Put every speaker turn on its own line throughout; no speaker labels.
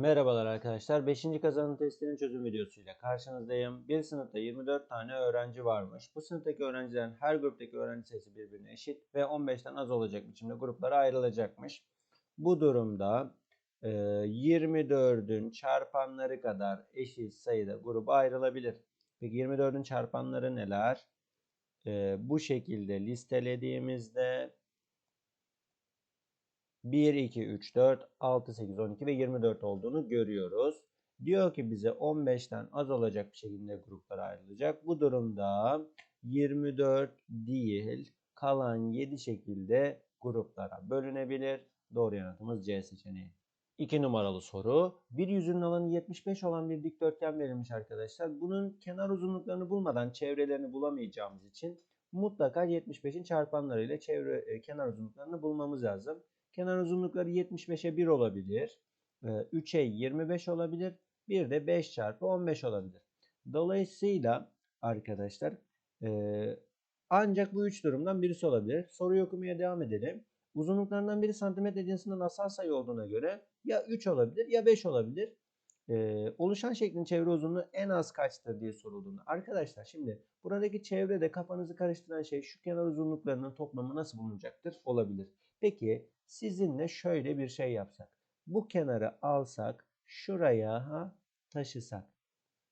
Merhabalar arkadaşlar. 5. kazanım testinin çözüm videosuyla karşınızdayım. Bir sınıfta 24 tane öğrenci varmış. Bu sınıftaki öğrencilerin her gruptaki öğrenci sayısı birbirine eşit ve 15'ten az olacak biçimde gruplara ayrılacakmış. Bu durumda e, 24'ün çarpanları kadar eşit sayıda gruba ayrılabilir. Peki 24'ün çarpanları neler? E, bu şekilde listelediğimizde 1, 2, 3, 4, 6, 8, 12 ve 24 olduğunu görüyoruz. Diyor ki bize 15'ten az olacak bir şekilde gruplara ayrılacak. Bu durumda 24 değil kalan 7 şekilde gruplara bölünebilir. Doğru yanıtımız C seçeneği. 2 numaralı soru. Bir yüzünün alanı 75 olan bir dikdörtgen verilmiş arkadaşlar. Bunun kenar uzunluklarını bulmadan çevrelerini bulamayacağımız için mutlaka 75'in çarpanlarıyla çevre e, kenar uzunluklarını bulmamız lazım. Kenar uzunlukları 75'e 1 olabilir. 3'e 25 olabilir. Bir de 5 çarpı 15 olabilir. Dolayısıyla arkadaşlar e, ancak bu üç durumdan birisi olabilir. Soruyu okumaya devam edelim. Uzunluklarından biri santimetre cinsinden asal sayı olduğuna göre ya 3 olabilir ya 5 olabilir. Ee, oluşan şeklin çevre uzunluğu en az kaçtır diye sorulduğunda. Arkadaşlar şimdi buradaki çevrede kafanızı karıştıran şey şu kenar uzunluklarının toplamı nasıl bulunacaktır? Olabilir. Peki sizinle şöyle bir şey yapsak. Bu kenarı alsak şuraya ha, taşısak.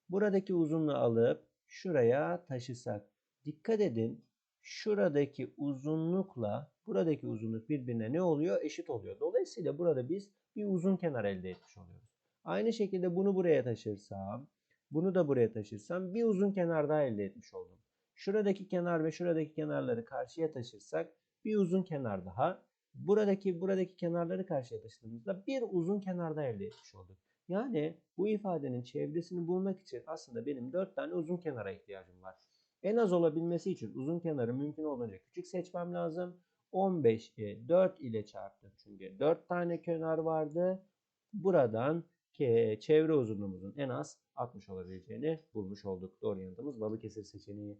Buradaki uzunluğu alıp şuraya taşısak. Dikkat edin şuradaki uzunlukla buradaki uzunluk birbirine ne oluyor? Eşit oluyor. Dolayısıyla burada biz bir uzun kenar elde etmiş oluyoruz. Aynı şekilde bunu buraya taşırsam, bunu da buraya taşırsam bir uzun kenar daha elde etmiş oldum. Şuradaki kenar ve şuradaki kenarları karşıya taşırsak bir uzun kenar daha. Buradaki buradaki kenarları karşıya bir uzun kenar daha elde etmiş olduk. Yani bu ifadenin çevresini bulmak için aslında benim 4 tane uzun kenara ihtiyacım var. En az olabilmesi için uzun kenarı mümkün olduğunca küçük seçmem lazım. 15'i 4 ile çarptım çünkü 4 tane kenar vardı. Buradan çevre uzunluğumuzun en az 60 olabileceğini bulmuş olduk. Doğru yanıtımız Balıkesir seçeneği.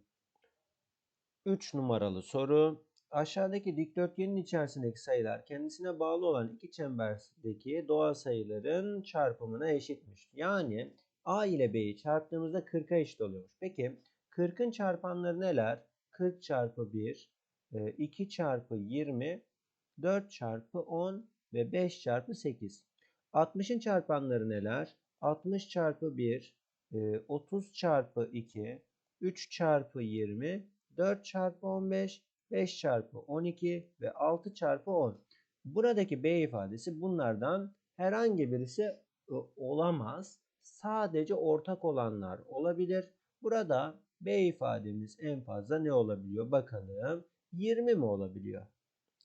3 numaralı soru. Aşağıdaki dikdörtgenin içerisindeki sayılar kendisine bağlı olan iki çemberdeki doğal sayıların çarpımına eşitmiş. Yani A ile B'yi çarptığımızda 40'a eşit oluyormuş. Peki 40'ın çarpanları neler? 40 çarpı 1, 2 çarpı 20, 4 çarpı 10 ve 5 çarpı 8. 60'ın çarpanları neler? 60 çarpı 1, 30 çarpı 2, 3 çarpı 20, 4 çarpı 15, 5 çarpı 12 ve 6 çarpı 10. Buradaki B ifadesi bunlardan herhangi birisi e, olamaz. Sadece ortak olanlar olabilir. Burada B ifademiz en fazla ne olabiliyor? Bakalım. 20 mi olabiliyor?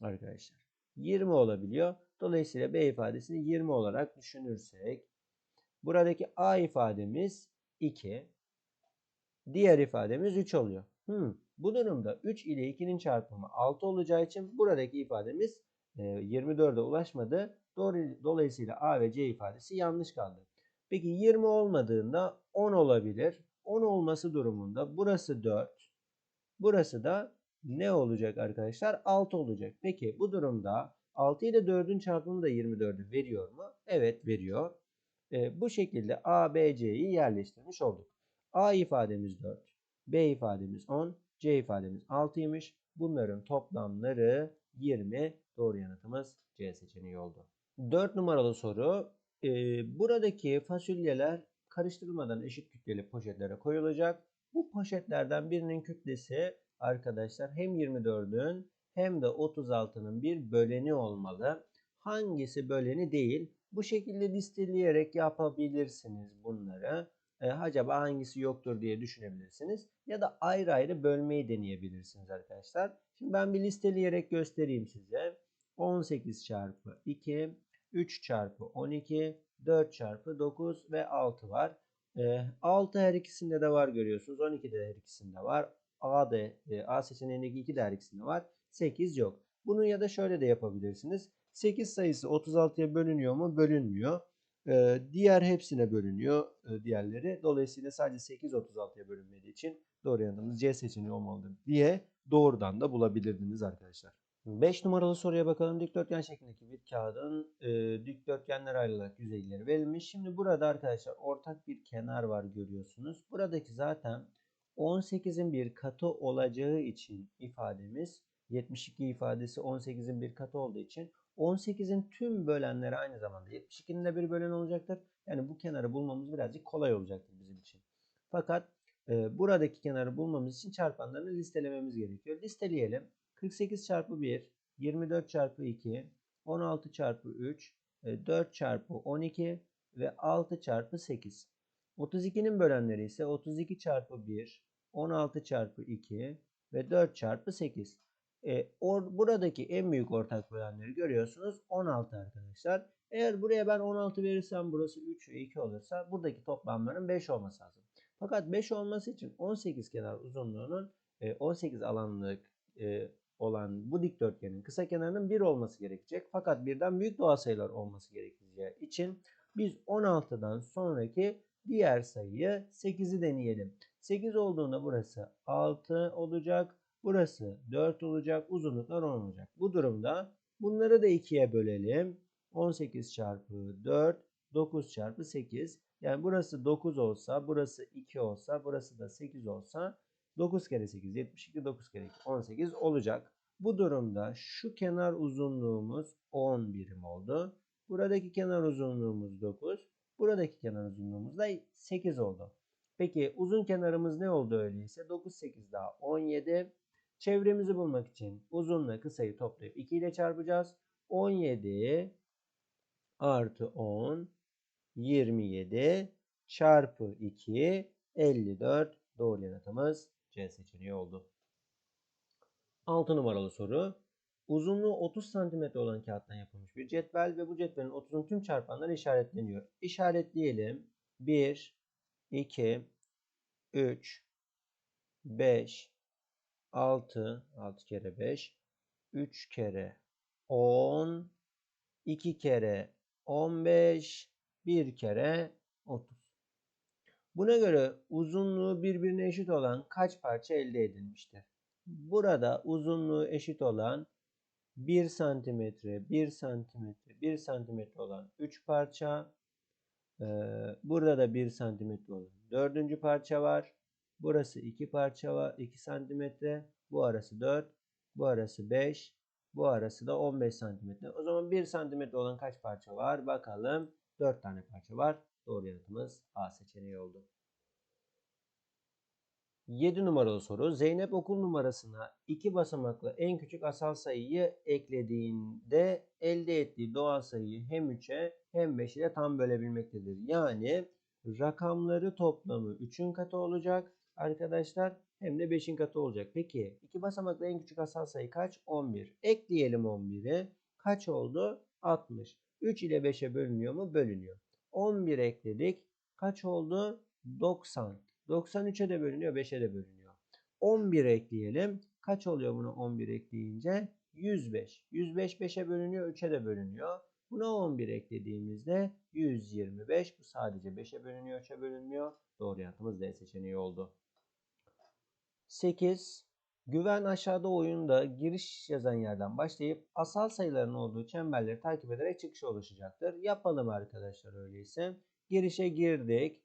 Arkadaşlar. 20 olabiliyor. Dolayısıyla B ifadesini 20 olarak düşünürsek buradaki A ifademiz 2. Diğer ifademiz 3 oluyor. Hmm. Bu durumda 3 ile 2'nin çarpımı 6 olacağı için buradaki ifademiz 24'e ulaşmadı. Dolayısıyla A ve C ifadesi yanlış kaldı. Peki 20 olmadığında 10 olabilir. 10 olması durumunda burası 4. Burası da ne olacak arkadaşlar? 6 olacak. Peki bu durumda 6 ile 4'ün çarpımı da 24'ü veriyor mu? Evet veriyor. E, bu şekilde A, B, C'yi yerleştirmiş olduk. A ifademiz 4. B ifademiz 10. C ifademiz 6'ymış. Bunların toplamları 20. Doğru yanıtımız C seçeneği oldu. 4 numaralı soru. E, buradaki fasulyeler karıştırılmadan eşit kütleli poşetlere koyulacak. Bu poşetlerden birinin kütlesi arkadaşlar hem 24'ün hem de 36'nın bir böleni olmalı. Hangisi böleni değil? Bu şekilde listeleyerek yapabilirsiniz bunları. E, acaba hangisi yoktur diye düşünebilirsiniz. Ya da ayrı ayrı bölmeyi deneyebilirsiniz arkadaşlar. Şimdi ben bir listeleyerek göstereyim size. 18 çarpı 2, 3 çarpı 12, 4 çarpı 9 ve 6 var. E, 6 her ikisinde de var görüyorsunuz. 12 de her ikisinde var. A, da, e, A seçeneğindeki 2 de her ikisinde var. 8 yok. Bunu ya da şöyle de yapabilirsiniz. 8 sayısı 36'ya bölünüyor mu? Bölünmüyor. Diğer hepsine bölünüyor diğerleri. Dolayısıyla sadece 8 36'ya bölünmediği için doğru yanıtımız C seçeneği olmalıdır diye doğrudan da bulabilirdiniz arkadaşlar. 5 numaralı soruya bakalım. Dikdörtgen şeklindeki bir kağıdın e, dikdörtgenler ayrılarak yüzeyleri verilmiş. Şimdi burada arkadaşlar ortak bir kenar var görüyorsunuz. Buradaki zaten 18'in bir katı olacağı için ifademiz 72 ifadesi 18'in bir katı olduğu için 18'in tüm bölenleri aynı zamanda 72'nin de bir bölen olacaktır. Yani bu kenarı bulmamız birazcık kolay olacaktır bizim için. Fakat e, buradaki kenarı bulmamız için çarpanlarını listelememiz gerekiyor. Listeleyelim. 48 çarpı 1, 24 çarpı 2, 16 çarpı 3, 4 çarpı 12 ve 6 çarpı 8. 32'nin bölenleri ise 32 çarpı 1, 16 çarpı 2 ve 4 çarpı 8. E, or, buradaki en büyük ortak bölenleri görüyorsunuz 16 arkadaşlar. Eğer buraya ben 16 verirsem burası 3 ve 2 olursa buradaki toplamların 5 olması lazım. Fakat 5 olması için 18 kenar uzunluğunun e, 18 alanlık e, olan bu dikdörtgenin kısa kenarının 1 olması gerekecek. Fakat birden büyük doğal sayılar olması gerekeceği için biz 16'dan sonraki diğer sayıyı 8'i deneyelim. 8 olduğunda burası 6 olacak. Burası 4 olacak. Uzunluklar 10 olacak. Bu durumda bunları da 2'ye bölelim. 18 çarpı 4 9 çarpı 8. Yani burası 9 olsa, burası 2 olsa, burası da 8 olsa 9 kere 8 72, 9 kere 2 18 olacak. Bu durumda şu kenar uzunluğumuz 10 birim oldu. Buradaki kenar uzunluğumuz 9. Buradaki kenar uzunluğumuz da 8 oldu. Peki uzun kenarımız ne oldu öyleyse? 9, 8 daha 17. Çevremizi bulmak için uzunla kısayı toplayıp 2 ile çarpacağız. 17 artı 10 27 çarpı 2 54 doğru yanıtımız C seçeneği oldu. 6 numaralı soru. Uzunluğu 30 cm olan kağıttan yapılmış bir cetvel ve bu cetvelin 30'un tüm çarpanları işaretleniyor. İşaretleyelim. 1, 2, 3, 5, 6, 6 kere 5, 3 kere 10, 2 kere 15, 1 kere 30. Buna göre uzunluğu birbirine eşit olan kaç parça elde edilmiştir? Burada uzunluğu eşit olan 1 santimetre, 1 santimetre, 1 santimetre olan 3 parça. burada da 1 santimetre olan dördüncü parça var. Burası 2 parça var, 2 santimetre. Bu arası 4, bu arası 5, bu arası da 15 santimetre. O zaman 1 santimetre olan kaç parça var? Bakalım. 4 tane parça var. Doğru yanıtımız A seçeneği oldu. 7 numaralı soru. Zeynep okul numarasına 2 basamaklı en küçük asal sayıyı eklediğinde elde ettiği doğal sayıyı hem 3'e hem 5 ile tam bölebilmektedir. Yani rakamları toplamı 3'ün katı olacak arkadaşlar hem de 5'in katı olacak. Peki 2 basamaklı en küçük asal sayı kaç? 11. Ekleyelim 11'i. Kaç oldu? 60. 3 ile 5'e bölünüyor mu? Bölünüyor. 11 ekledik. Kaç oldu? 90. 93'e de bölünüyor, 5'e de bölünüyor. 11 ekleyelim. Kaç oluyor bunu 11 ekleyince? 105. 105 5'e bölünüyor, 3'e de bölünüyor. Buna 11 eklediğimizde 125. Bu sadece 5'e bölünüyor, 3'e bölünmüyor. Doğru yanıtımız D seçeneği oldu. 8. Güven aşağıda oyunda giriş yazan yerden başlayıp asal sayıların olduğu çemberleri takip ederek çıkışa ulaşacaktır. Yapalım arkadaşlar öyleyse. Girişe girdik.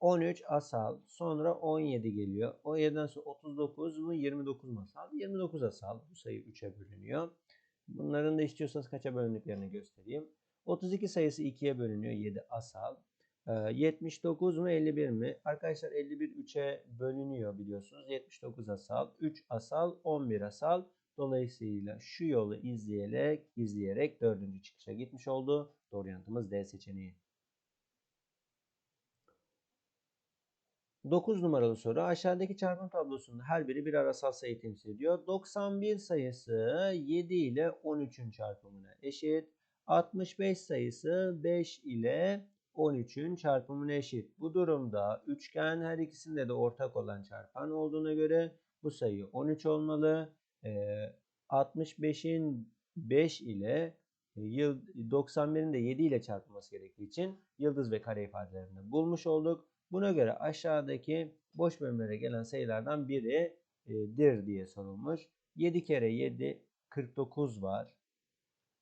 13 asal sonra 17 geliyor. 17'den sonra 39 mu 29 mu asal? 29 asal. Bu sayı 3'e bölünüyor. Bunların da istiyorsanız kaça bölündüklerini göstereyim. 32 sayısı 2'ye bölünüyor. 7 asal. 79 mu 51 mi? Arkadaşlar 51 3'e bölünüyor biliyorsunuz. 79 asal, 3 asal, 11 asal. Dolayısıyla şu yolu izleyerek, izleyerek dördüncü çıkışa gitmiş oldu. Doğru yanıtımız D seçeneği. 9 numaralı soru. Aşağıdaki çarpım tablosunun her biri bir arasal sayı temsil ediyor. 91 sayısı 7 ile 13'ün çarpımına eşit. 65 sayısı 5 ile 13'ün çarpımına eşit. Bu durumda üçgen her ikisinde de ortak olan çarpan olduğuna göre bu sayı 13 olmalı. Ee, 65'in 5 ile 91'in de 7 ile çarpılması gerektiği için yıldız ve kare ifadelerini bulmuş olduk. Buna göre aşağıdaki boş bölümlere gelen sayılardan biridir diye sorulmuş. 7 kere 7 49 var.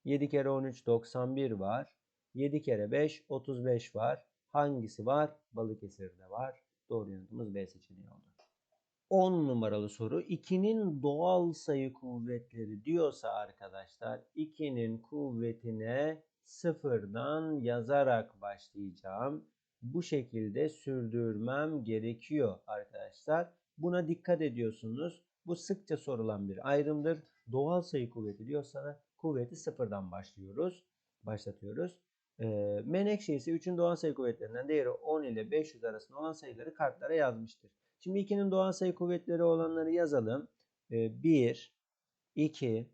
7 kere 13 91 var. 7 kere 5 35 var. Hangisi var? Balıkesir'de var. Doğru yanıtımız B seçeneği oldu. 10 numaralı soru. 2'nin doğal sayı kuvvetleri diyorsa arkadaşlar 2'nin kuvvetine sıfırdan yazarak başlayacağım. Bu şekilde sürdürmem gerekiyor arkadaşlar. Buna dikkat ediyorsunuz. Bu sıkça sorulan bir ayrımdır. Doğal sayı kuvveti diyorsa kuvveti sıfırdan başlıyoruz. Başlatıyoruz. Ee, Menekşe ise 3'ün doğal sayı kuvvetlerinden değeri 10 ile 500 arasında olan sayıları kartlara yazmıştır. Şimdi 2'nin doğal sayı kuvvetleri olanları yazalım. Ee, 1, 2,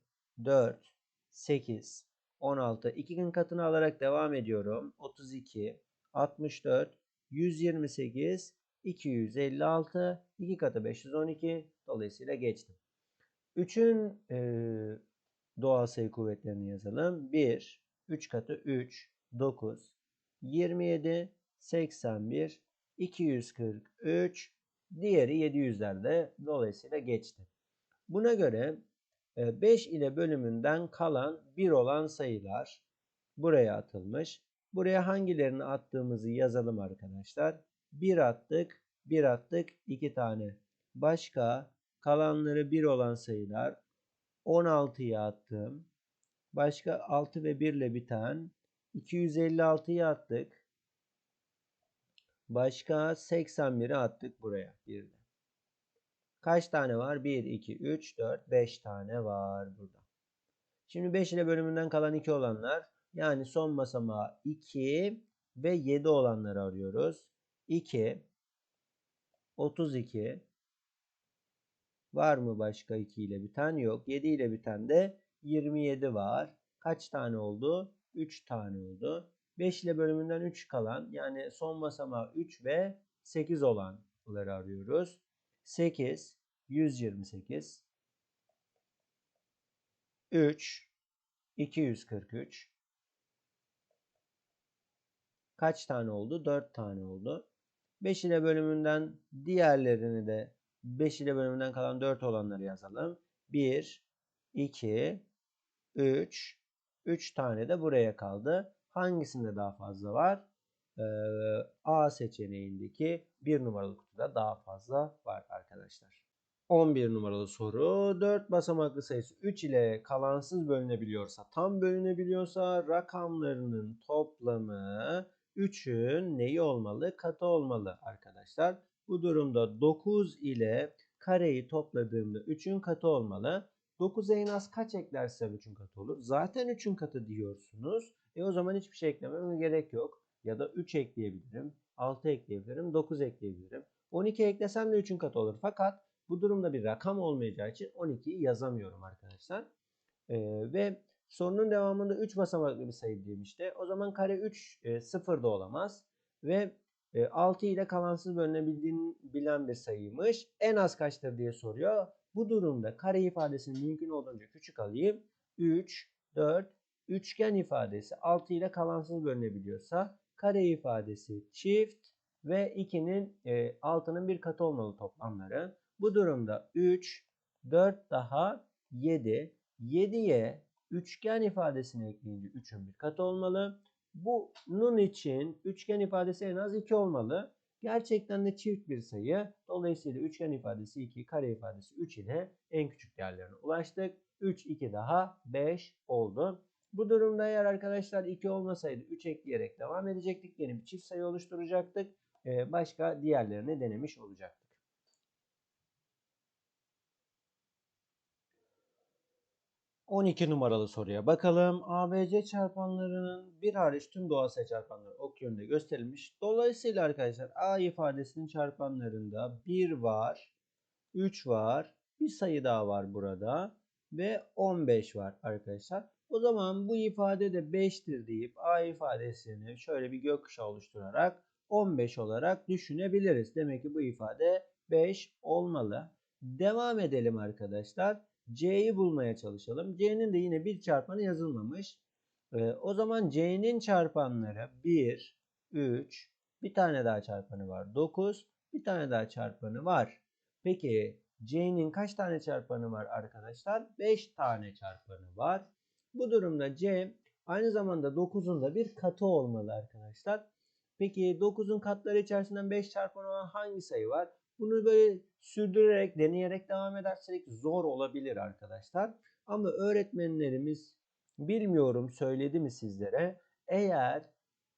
4, 8, 16. 2'nin katını alarak devam ediyorum. 32, 64, 128, 256, 2 katı 512. Dolayısıyla geçtim. 3'ün e, doğal sayı kuvvetlerini yazalım. 1, 3 katı 3, 9, 27, 81, 243, diğeri 700'lerde dolayısıyla geçti. Buna göre 5 ile bölümünden kalan 1 olan sayılar buraya atılmış. Buraya hangilerini attığımızı yazalım arkadaşlar. 1 attık, 1 attık, 2 tane. Başka kalanları 1 olan sayılar 16'ya attım. Başka 6 ve 1 ile biten 256'ya attık. Başka 81'i attık buraya bir de. Kaç tane var? 1, 2, 3, 4, 5 tane var burada. Şimdi 5 ile bölümünden kalan 2 olanlar yani son basamağı 2 ve 7 olanları arıyoruz. 2, 32, var mı başka 2 ile biten? Yok. 7 ile biten de 27 var. Kaç tane oldu? 3 tane oldu. 5 ile bölümünden 3 kalan yani son basamağı 3 ve 8 olanları arıyoruz. 8, 128, 3, 243. Kaç tane oldu? 4 tane oldu. 5 ile bölümünden diğerlerini de 5 ile bölümünden kalan 4 olanları yazalım. 1, 2, 3, 3 tane de buraya kaldı. Hangisinde daha fazla var? Ee, A seçeneğindeki 1 numaralı kutuda daha fazla var arkadaşlar. 11 numaralı soru. 4 basamaklı sayısı 3 ile kalansız bölünebiliyorsa, tam bölünebiliyorsa rakamlarının toplamı 3'ün neyi olmalı? Katı olmalı arkadaşlar. Bu durumda 9 ile kareyi topladığımda 3'ün katı olmalı. 9'a en az kaç eklersem 3'ün katı olur? Zaten 3'ün katı diyorsunuz. E o zaman hiçbir şey eklememe gerek yok. Ya da 3 ekleyebilirim. 6 ekleyebilirim. 9 ekleyebilirim. 12 eklesem de 3'ün katı olur. Fakat bu durumda bir rakam olmayacağı için 12'yi yazamıyorum arkadaşlar. Ee, ve sorunun devamında 3 basamaklı bir sayı demişti. O zaman kare 3 e, 0 da olamaz. Ve e, 6 ile kalansız bölünebildiğini bilen bir sayıymış. En az kaçtır diye soruyor. Bu durumda kare ifadesini mümkün olduğunca küçük alayım. 3, 4, üçgen ifadesi 6 ile kalansız bölünebiliyorsa kare ifadesi çift ve 2'nin e, 6'nın bir katı olmalı toplamları. Bu durumda 3, 4 daha 7. 7'ye üçgen ifadesini ekleyince 3'ün bir katı olmalı. Bunun için üçgen ifadesi en az 2 olmalı. Gerçekten de çift bir sayı. Dolayısıyla üçgen ifadesi 2, kare ifadesi 3 ile en küçük değerlerine ulaştık. 3, 2 daha 5 oldu. Bu durumda eğer arkadaşlar 2 olmasaydı 3 ekleyerek devam edecektik. Yeni bir çift sayı oluşturacaktık. Ee, başka diğerlerini denemiş olacaktık. ...12 numaralı soruya bakalım. ABC çarpanlarının bir hariç tüm doğal sayı çarpanları ok yönünde gösterilmiş. Dolayısıyla arkadaşlar A ifadesinin çarpanlarında 1 var, 3 var, bir sayı daha var burada ve 15 var arkadaşlar. O zaman bu ifade de 5'tir deyip A ifadesini şöyle bir gökkuşağı oluşturarak 15 olarak düşünebiliriz. Demek ki bu ifade 5 olmalı. Devam edelim arkadaşlar. C'yi bulmaya çalışalım. C'nin de yine bir çarpanı yazılmamış. Ee, o zaman C'nin çarpanları 1, 3, bir tane daha çarpanı var 9, bir tane daha çarpanı var. Peki C'nin kaç tane çarpanı var arkadaşlar? 5 tane çarpanı var. Bu durumda C aynı zamanda 9'un da bir katı olmalı arkadaşlar. Peki 9'un katları içerisinden 5 çarpanı olan hangi sayı var? Bunu böyle sürdürerek, deneyerek devam edersek zor olabilir arkadaşlar. Ama öğretmenlerimiz bilmiyorum söyledi mi sizlere? Eğer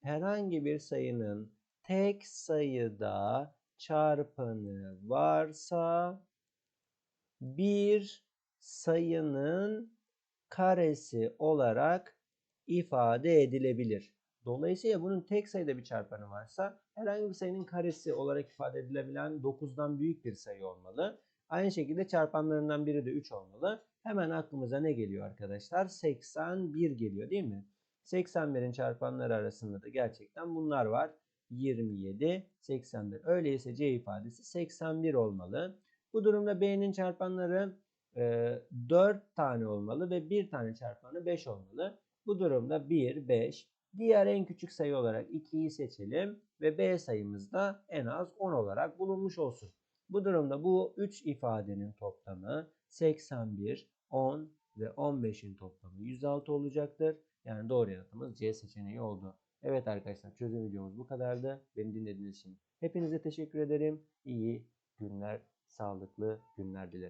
herhangi bir sayının tek sayıda çarpanı varsa bir sayının karesi olarak ifade edilebilir. Dolayısıyla bunun tek sayıda bir çarpanı varsa herhangi bir sayının karesi olarak ifade edilebilen 9'dan büyük bir sayı olmalı. Aynı şekilde çarpanlarından biri de 3 olmalı. Hemen aklımıza ne geliyor arkadaşlar? 81 geliyor değil mi? 81'in çarpanları arasında da gerçekten bunlar var. 27, 81. Öyleyse C ifadesi 81 olmalı. Bu durumda B'nin çarpanları e, 4 tane olmalı ve 1 tane çarpanı 5 olmalı. Bu durumda 1, 5. Diğer en küçük sayı olarak 2'yi seçelim ve B sayımız da en az 10 olarak bulunmuş olsun. Bu durumda bu 3 ifadenin toplamı 81, 10 ve 15'in toplamı 106 olacaktır. Yani doğru yanıtımız C seçeneği oldu. Evet arkadaşlar çözüm videomuz bu kadardı. Beni dinlediğiniz için hepinize teşekkür ederim. İyi günler, sağlıklı günler dilerim.